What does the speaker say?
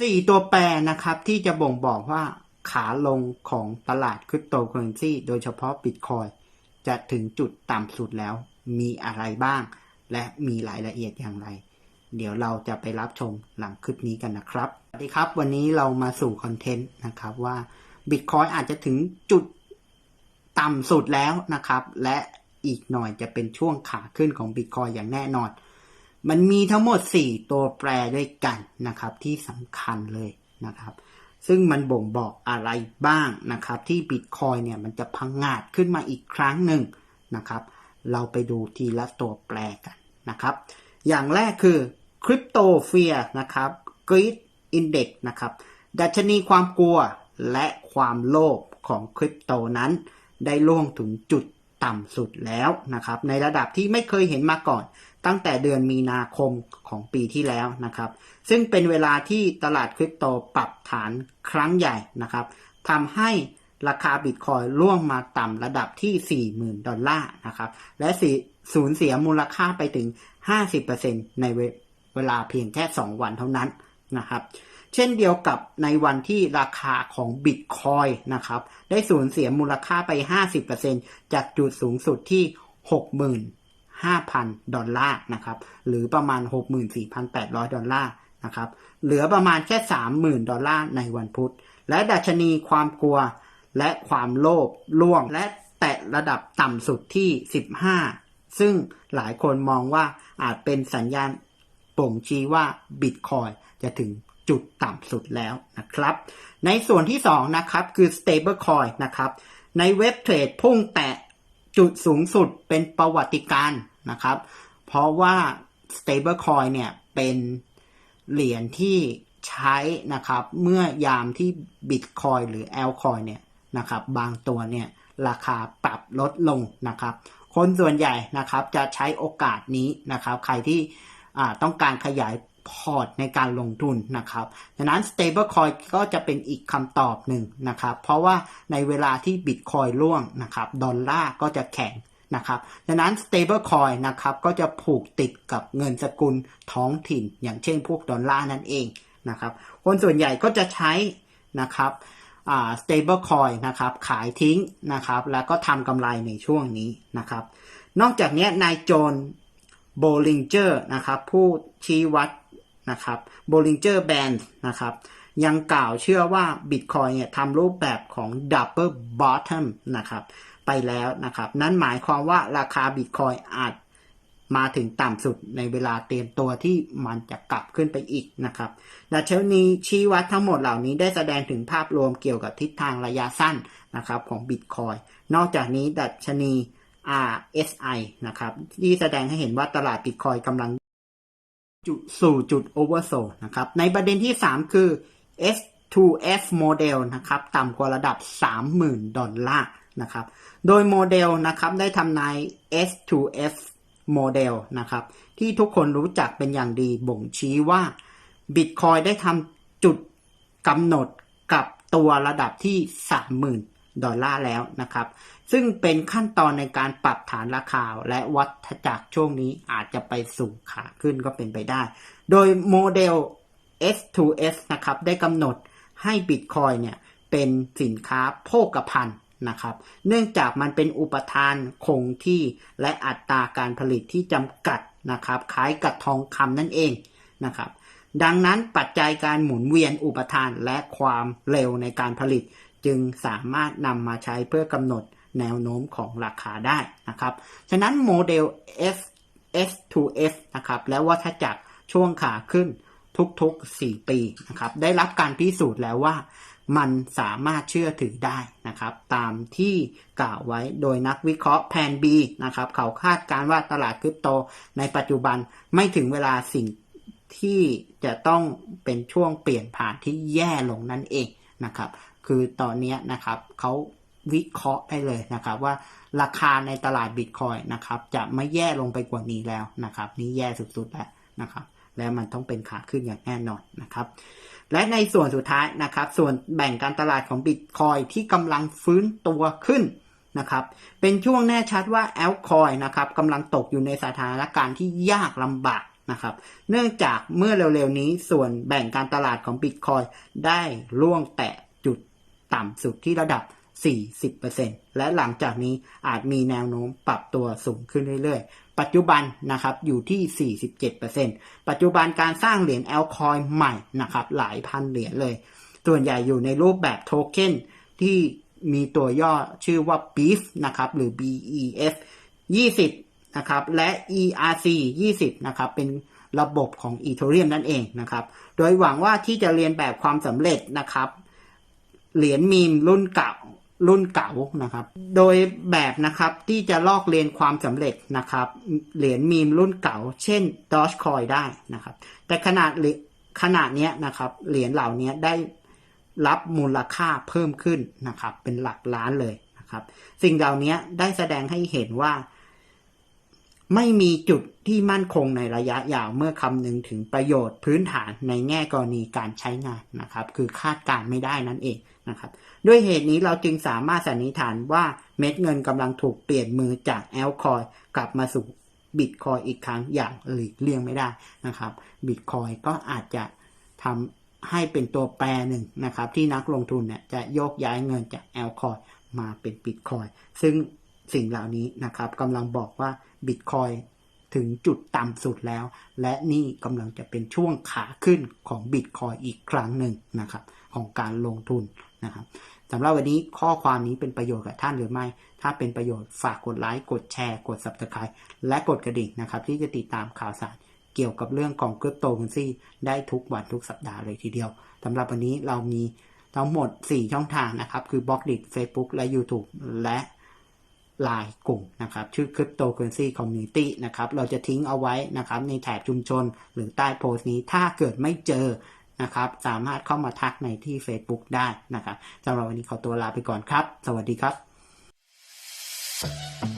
สี่ตัวแปรนะครับที่จะบ่งบอกว่าขาลงของตลาดคริปโตเคอเรนซีโดยเฉพาะบิตคอยจะถึงจุดต่ำสุดแล้วมีอะไรบ้าง และมีรายละเอียดอย่างไร เดี๋ยวเราจะไปรับชมหลังคลิปนี้กันนะครับ สวัสดีครับ วันนี้เรามาสู่คอนเทนต์นะครับว่าบิตคอยอาจจะถึงจุดต่ำสุดแล้วนะครับ และอีกหน่อยจะเป็นช่วงขาขึ้นของบิตคอยอย่างแน่นอน มันมีทั้งหมด 4 ตัวแปรด้วยกันนะครับ ที่สำคัญเลยนะครับ ซึ่งมันบ่งบอกอะไรบ้างนะครับ ที่บิตคอยเนี่ยมันจะพังงาดขึ้นมาอีกครั้งหนึ่งนะครับ เราไปดูทีละตัวแปรกันนะครับ อย่างแรกคือคริปโตเฟียนะครับกรีดอินเด็กนะครับ ดัชนีความกลัวและความโลภของคริปโตนั้น ได้ล่วงถึงจุดต่ำสุดแล้วนะครับ ในระดับที่ไม่เคยเห็นมาก่อน ตั้งแต่เดือนมีนาคมของปีที่แล้วนะครับ ซึ่งเป็นเวลาที่ตลาดคริปโตปรับฐานครั้งใหญ่นะครับทำให้ราคาบิตคอยล่วงมาต่ำระดับที่ 40,000 ดอลลาร์นะครับ และสูญเสียมูลค่าไปถึง 50%ในเวลาเพียงแค่ 2 วันเท่านั้นนะครับ เช่นเดียวกับในวันที่ราคาของบิตคอยนะครับ ได้สูญเสียมูลค่าไป 50%จากจุดสูงสุดที่ 5,000 ดอลลาร์นะครับ หรือประมาณ 64,800 ดอลลาร์นะครับ เหลือประมาณแค่ 30,000 ดอลลาร์ในวันพุธ และดัชนีความกลัวและความโลภล่วง และแตะระดับต่ำสุดที่ 15 ซึ่งหลายคนมองว่าอาจเป็นสัญญาณบ่งชี้ว่าบิตคอยจะถึงจุดต่ำสุดแล้วนะครับ ในส่วนที่ 2 นะครับ คือ stable coin นะครับ ในเว็บเทรดพุ่งแตะ จุดสูงสุดเป็นประวัติการนะครับ เพราะว่า stable coin เนี่ยเป็นเหรียญที่ใช้นะครับ เมื่อยามที่ Bitcoin หรือ Altcoin เนี่ยนะครับ บางตัวเนี่ยราคาปรับลดลงนะครับ คนส่วนใหญ่นะครับจะใช้โอกาสนี้นะครับ ใครที่ต้องการขยาย พอร์ตในการลงทุนนะครับดังนั้น stable coin ก็จะเป็นอีกคำตอบหนึ่งนะครับ เพราะว่าในเวลาที่ Bitcoin ร่วงนะครับ ดอลลาร์ก็จะแข็งนะครับดังนั้น stable coin นะครับก็จะผูกติดกับเงินสกุลท้องถิ่น อย่างเช่นพวกดอลลาร์นั่นเองนะครับ คนส่วนใหญ่ก็จะใช้นะครับ stable coin นะครับ ขายทิ้งนะครับ แล้วก็ทำกำไรในช่วงนี้นะครับ นอกจากนี้นายโจนโบลิงเจอร์นะครับ ผู้ชี้วัด นะครับโบลิงเจอร์แบนด์นะครับยังกล่าวเชื่อว่า Bitcoin เนี่ยทำรูปแบบของ Double Bottom นะครับไปแล้วนะครับ นั่นหมายความว่าราคา Bitcoin อาจมาถึงต่ำสุดในเวลาเตรียมตัวที่มันจะกลับขึ้นไปอีกนะครับดัชนีชี้วัดทั้งหมดเหล่านี้ได้แสดงถึงภาพรวมเกี่ยวกับทิศทางระยะสั้นนะครับของ Bitcoin นอกจากนี้ดัชนี RSI นะครับที่แสดงให้เห็นว่าตลาด Bitcoin กำลัง จุดสู่จุด Oversold นะครับ ในประเด็นที่ 3 คือ S2F Model นะครับ ต่ำกว่าระดับ 30,000 ดอลลาร์นะครับ โดยโมเดลนะครับได้ทำนาย S2F โมเดลนะครับ ที่ทุกคนรู้จักเป็นอย่างดีบ่งชี้ว่า Bitcoin ได้ทำจุดกำหนดกับตัวระดับที่ 30,000 ดอลลาร์แล้วนะครับ ซึ่งเป็นขั้นตอนในการปรับฐานราคาและวัฏจักรช่วงนี้อาจจะไปสู่ขาขึ้นก็เป็นไปได้ โดยโมเดล S2S นะครับได้กำหนดให้ Bitcoin เนี่ยเป็นสินค้าโภคภัณฑ์นะครับ เนื่องจากมันเป็นอุปทานคงที่และอัตราการผลิตที่จำกัดนะครับคล้ายกับทองคำนั่นเองนะครับดังนั้นปัจจัยการหมุนเวียนอุปทานและความเร็วในการผลิต จึงสามารถนำมาใช้เพื่อกำหนดแนวโน้มของราคาได้นะครับ ฉะนั้นโมเดล S S2S นะครับ และวัฏจักรช่วงขาขึ้นทุกๆ 4 ปีนะครับ ได้รับการพิสูจน์แล้วว่ามันสามารถเชื่อถือได้นะครับ ตามที่กล่าวไว้โดยนักวิเคราะห์แพนบีนะครับ เขาคาดการว่าตลาดคริปโตในปัจจุบันไม่ถึงเวลาสิ่งที่จะต้องเป็นช่วงเปลี่ยนผ่านที่แย่ลงนั่นเองนะครับ คือตอนนี้นะครับเขาวิเคราะห์ได้เลยนะครับว่าราคาในตลาดบิตคอยนะครับจะไม่แย่ลงไปกว่านี้แล้วนะครับ นี่แย่สุดๆแล้วนะครับและมันต้องเป็นขาขึ้นอย่างแน่นอนนะครับ และในส่วนสุดท้ายนะครับ ส่วนแบ่งการตลาดของบิตคอยที่กำลังฟื้นตัวขึ้นนะครับ เป็นช่วงแน่ชัดว่าแอลคอยนะครับกำลังตกอยู่ในสถานการณ์ที่ยากลำบากนะครับ เนื่องจากเมื่อเร็วๆนี้ส่วนแบ่งการตลาดของบิตคอยได้ล่วงแตะ ต่ำสุดที่ระดับ 40%และหลังจากนี้อาจมีแนวโน้มปรับตัวสูงขึ้นเรื่อยๆ ปัจจุบันนะครับอยู่ที่ 47%ปัจจุบันการสร้างเหรียญแอลคอยใหม่นะครับหลายพันเหรียญเลย ส่วนใหญ่อยู่ในรูปแบบโทเค็นที่มีตัวย่อชื่อว่า BEEF นะครับหรือ BEF 20 นะครับ และ ERC 20 นะครับ เป็นระบบของ Ethereum นั่นเองนะครับ โดยหวังว่าที่จะเรียนแบบความสำเร็จนะครับ เหรียญมีมรุ่นเก่ารุ่นเก่านะครับ โดยแบบนะครับที่จะลอกเรียนความสำเร็จนะครับ เหรียญมีมรุ่นเก่า เช่น Dogecoin ได้นะครับ แต่ขนาดขนาดเนี้ยนะครับ เหรียญเหล่านี้ได้รับมูลค่าเพิ่มขึ้นนะครับ เป็นหลักล้านเลยนะครับ สิ่งเหล่านี้ได้แสดงให้เห็นว่า ไม่มีจุดที่มั่นคงในระยะยาวเมื่อคำนึงถึงประโยชน์พื้นฐานในแง่กรณีการใช้งานนะครับ คือคาดการณ์ไม่ได้นั่นเองนะครับ ด้วยเหตุนี้เราจึงสามารถสันนิษฐานว่าเม็ดเงินกำลังถูกเปลี่ยนมือจากแอลคอยกลับมาสู่บิตคอยอีกครั้งอย่างหลีกเลี่ยงไม่ได้นะครับบิตคอยก็อาจจะทำให้เป็นตัวแปรหนึ่งนะครับ ที่นักลงทุนเนี่ยจะโยกย้ายเงินจากแอลคอยมาเป็นบิตคอยซึ่งสิ่งเหล่านี้นะครับกำลังบอกว่า บิตคอยถึงจุดต่ำสุดแล้ว และนี่กำลังจะเป็นช่วงขาขึ้นของบิตคอยอีกครั้งหนึ่งนะครับ ของการลงทุนนะครับสำหรับวันนี้ข้อความนี้เป็นประโยชน์กับท่านหรือไม่ ถ้าเป็นประโยชน์ฝากกดไลค์ กดแชร์ กด subscribe และกดกระดิ่งนะครับ ที่จะติดตามข่าวสารเกี่ยวกับเรื่องของคริปโตเคอเรนซีได้ทุกวันทุกสัปดาห์เลยทีเดียวสำหรับวันนี้เรามีทั้งหมด 4 ช่องทางนะครับ คือ b ล็อกดิ Facebook และ YouTube และ ไลน์กลุ่มนะครับชื่อ Cryptocurrency Community นะครับเราจะทิ้งเอาไว้นะครับในแถบชุมชนหรือใต้โพสต์นี้ถ้าเกิดไม่เจอนะครับสามารถเข้ามาทักในที่ Facebook ได้นะครับสำหรับวันนี้ขอตัวลาไปก่อนครับ สวัสดีครับ